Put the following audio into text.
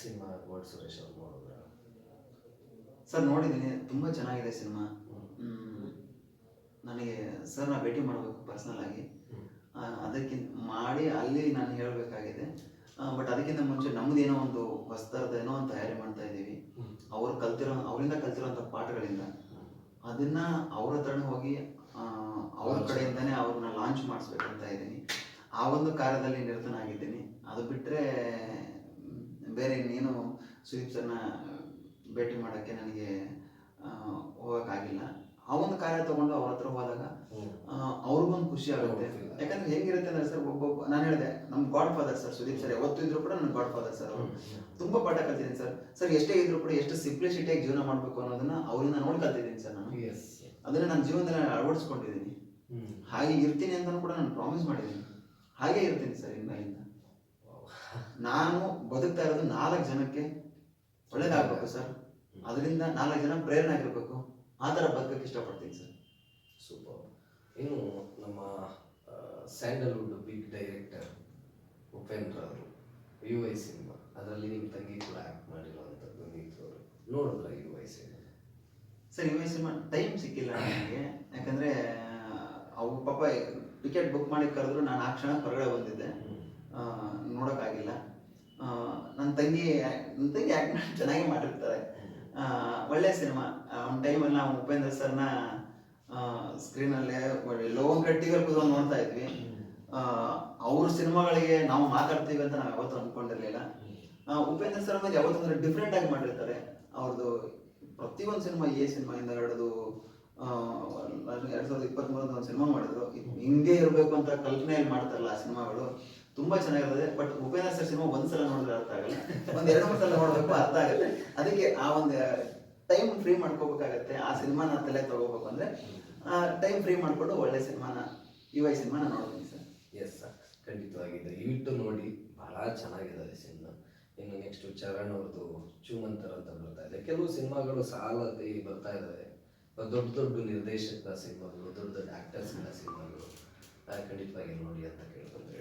Cinema gold Suresh ಅವ್ರು ನೋಡಿದ್ರ? Sir ನೋಡಿದ್ದೀನಿ. ತುಂಬ ಚೆನ್ನಾಗಿದೆ ಸಿನಿಮಾ. ನನಗೆ ಸರ್ ನಾ ಭೇಟಿ ಮಾಡಬೇಕು ಪರ್ಸ್ನಲ್ ಆಗಿ. ಅದಕ್ಕಿಂತ ಮಾಡಿ ಅಲ್ಲಿ ನಾನು ಹೇಳಬೇಕಾಗಿದೆ. ಬಟ್ ಅದಕ್ಕಿಂತ ಮುಂಚೆ ನಮ್ಮದೇನೋ ಒಂದು ಹೊಸದಾದ ಏನೋ ಒಂದು ತಯಾರಿ ಮಾಡ್ತಾ ಇದ್ದೀವಿ. ಅವ್ರು ಕಲ್ತಿರೋ ಅವರಿಂದ ಕಲ್ತಿರೋಂಥ ಪಾಠಗಳಿಂದ. ಅದನ್ನ ಅವ್ರ ಹತ್ರನೇ ಹೋಗಿ ಅವ್ರ ಕಡೆಯಿಂದನೇ ಅವ್ರನ್ನ ಲಾಂಚ್ ಮಾಡಿಸ್ಬೇಕಂತ ಇದ್ದೀನಿ. ಆ ಒಂದು ಕಾರ್ಯದಲ್ಲಿ ನಿರತನಾಗಿದ್ದೀನಿ. ಅದು ಬಿಟ್ಟರೆ ಬೇರೆ ಇನ್ನೇನು ಸುದೀಪ್ ಸರ್ನ ಭೇಟಿ ಮಾಡೋಕ್ಕೆ ನನಗೆ ಹೋಗೋಕ್ಕಾಗಿಲ್ಲ. ಆ ಒಂದು ಕಾರ್ಯ ತಗೊಂಡು ಅವ್ರ ಹತ್ರ ಹೋದಾಗ ಅವ್ರಿಗೊಂದು ಖುಷಿ ಆಗುತ್ತೆ. ಯಾಕಂದ್ರೆ ಹೆಂಗಿರುತ್ತೆ ಅಂದ್ರೆ ಸರ್ ಒಬ್ಬೊಬ್ಬ ನಾನು ಹೇಳಿದೆ ನಮ್ಮ god father sir Sudeep sir ಯಾವತ್ತೂ ಇದ್ರು ಕೂಡ ನನ್ನ ಗಾಡ್ ಫಾದರ್ ಸರ್ ಅವರು. ತುಂಬಾ ಪಾಠ ಕಲ್ತಿದ್ದೀನಿ ಸರ್. ಸರ್ ಎಷ್ಟೇ ಇದ್ರು ಕೂಡ ಎಷ್ಟು ಸಿಂಪ್ಲಿಸಿಟಿಯಾಗಿ ಜೀವನ ಮಾಡಬೇಕು ಅನ್ನೋದನ್ನ ಅವರಿಂದ ನೋಡಿ ಕಲ್ತಿದ್ದೀನಿ ಸರ್ ನಾನು. ಅದನ್ನ ನನ್ನ ಜೀವನದಲ್ಲಿ ಅಳವಡಿಸ್ಕೊಂಡಿದ್ದೀನಿ. ಹಾಗೆ ಇರ್ತೀನಿ ಅಂತ ಕೂಡ ನಾನು ಪ್ರಾಮಿಸ್ ಮಾಡಿದ್ದೀನಿ. ಹಾಗೆ ಇರ್ತೀನಿ ಸರ್ ಇನ್ಮೇಲಿಂದ. ನಾನು ಬದುಕ್ತಾ ಇರೋದು ನಾಲ್ಕು ಜನಕ್ಕೆ ಒಳ್ಳೇದಾಗಬೇಕು ಸರ್. ಅದರಿಂದ ನಾಲ್ಕು ಜನ ಪ್ರೇರಣೆ ಆಗಿರ್ಬೇಕು ಆ ಥರ ಬದುಕಕ್ಕೆ ಇಷ್ಟಪಡ್ತೀನಿ ಸರ್. ಸೂಪರ್. ಇನ್ನು ನಮ್ಮ ಸ್ಯಾಂಡಲ್ವುಡ್ ಬಿಗ್ ಡೈರೆಕ್ಟರ್ ಉಪೇಂದ್ರ ಅವರು ಯು ಐ ಸಿನಿಮಾ ಅದರಲ್ಲಿ ನಿಮ್ಮ ತಂಗಿ ಕೂಡ ಆ್ಯಕ್ಟ್ ಮಾಡಿರುವಂಥದ್ದು ನೀತು ಅವರು. ನೋಡಿದ್ರ ಯು ಐ ಸಿನಿಮಾ ಸರ್ ಈ ಸಿನಿಮಾ ಟೈಮ್ ಸಿಕ್ಕಿಲ್ಲ ನನಗೆ. ಯಾಕಂದರೆ ಅವ್ರ ಪಾಪ ಟಿಕೆಟ್ ಬುಕ್ ಮಾಡಿ ಕರೆದ್ರು ನಾನು ಆ ಕ್ಷಣ ಹೊರಗಡೆ ಬಂದಿದ್ದೆ ಆ, ನೋಡೋಕ್ಕಾಗಿಲ್ಲ ಆ, ನನ್ನ ತಂಗಿ ನನ್ನ ತಂಗಿ ಆ್ಯಕ್ಟ್ ಚೆನ್ನಾಗಿ ಮಾಡಿರ್ತಾರೆ. ಒಳ್ಳೆ ಸಿನಿಮಾ. ಒಂದು ಟೈಮಲ್ಲಿ ನಾವು ಉಪೇಂದ್ರ ಸರ್ನ ಸ್ಕ್ರೀನಲ್ಲೇ ಒಳ್ಳೆ ಒಂದು ಕಡೆ ಟಿವಿಯಲ್ಲಿ ಕೂತ್ಕೊಂಡು ನೋಡ್ತಾ ಇದ್ವಿ. ಅವ್ರ ಸಿನಿಮಾಗಳಿಗೆ ನಾವು ಮಾತಾಡ್ತೀವಿ ಅಂತ ನಾವು ಯಾವತ್ತೂ ಅಂದ್ಕೊಂಡಿರ್ಲಿಲ್ಲ ಉಪೇಂದ್ರ ಸರ್ ಮೇಲೆ ಯಾವತ್ತಂದ್ರೆ ಡಿಫ್ರೆಂಟ್ ಆಗಿ ಮಾಡಿರ್ತಾರೆ. ಅವ್ರದ್ದು ಪ್ರತಿಯೊಂದು ಸಿನಿಮಾ ಎ ಸಿನಿಮಾಯಿಂದ ಹಿಡಿದು ಎರಡು ಸಾವಿರದ ಇಪ್ಪತ್ಮೂರದ ಒಂದು ಸಿನಿಮಾ ಮಾಡಿದ್ರು. ಹಿಂಗೆ ಇರಬೇಕು ಅಂತ ಕಲ್ಪನೆಯಲ್ಲಿ ಮಾಡ್ತಾರಲ್ಲ ಆ ಸಿನಿಮಾಗಳು. ತುಂಬಾ ಚೆನ್ನಾಗಿರ್ತದೆ ಬಟ್ ಉಪೇಂದ್ರ ಸರ್ ಸಿನಿಮಾ ಒಂದ್ಸಲ ನೋಡಿದ್ರೆ ಅರ್ಥ ಆಗಲ್ಲ. ಒಂದ್ ಎರಡು ಮೂರು ಸಲ ನೋಡ್ಬೇಕು ಅರ್ಥ ಆಗುತ್ತೆ ಅದಕ್ಕೆ ಆ ಒಂದು ಟೈಮ್ ಫ್ರೀ ಮಾಡ್ಕೋಬೇಕಾಗತ್ತೆ, ಆ ಸಿನಿಮಾನ ತಲೆ ತಗೋಬೇಕು ಅಂದ್ರೆ ಟೈಮ್ ಫ್ರೀ ಮಾಡ್ಕೊಂಡು ಒಳ್ಳೆ ಸಿನಿಮಾನ ಯು ಐ ಸಿನಿಮಾನ ನೋಡ್ತೀನಿ ಸರ್. ಎಸ್ ಸರ್ ಖಂಡಿತವಾಗಿದೆ ಇವಿಟ್ಟು ನೋಡಿ ಬಹಳ ಚೆನ್ನಾಗಿದೆ ಸಿನಿಮಾ. ಇನ್ನು ನೆಕ್ಸ್ಟ್ ಚರಣ್ ಅವ್ರದ್ದು ಚೂಮಂತರ್ ಅಂತ ಬರ್ತಾ ಇದೆ. ಕೆಲವು ಸಿನಿಮಾಗಳು ಸಾಲಲ್ಲಿ ಬರ್ತಾ ಇದಾವೆ. ದೊಡ್ಡ ದೊಡ್ಡ ನಿರ್ದೇಶಕರ ಸಿನಿಮಾಗಳು, ದೊಡ್ಡ ದೊಡ್ಡ ಆಕ್ಟರ್ಸ್ಗಳ ಸಿನಿಮಾಗಳು ಖಂಡಿತವಾಗಿ ನೋಡಿ ಅಂತ ಕೇಳ್ಕೊಂಡ್ರೆ.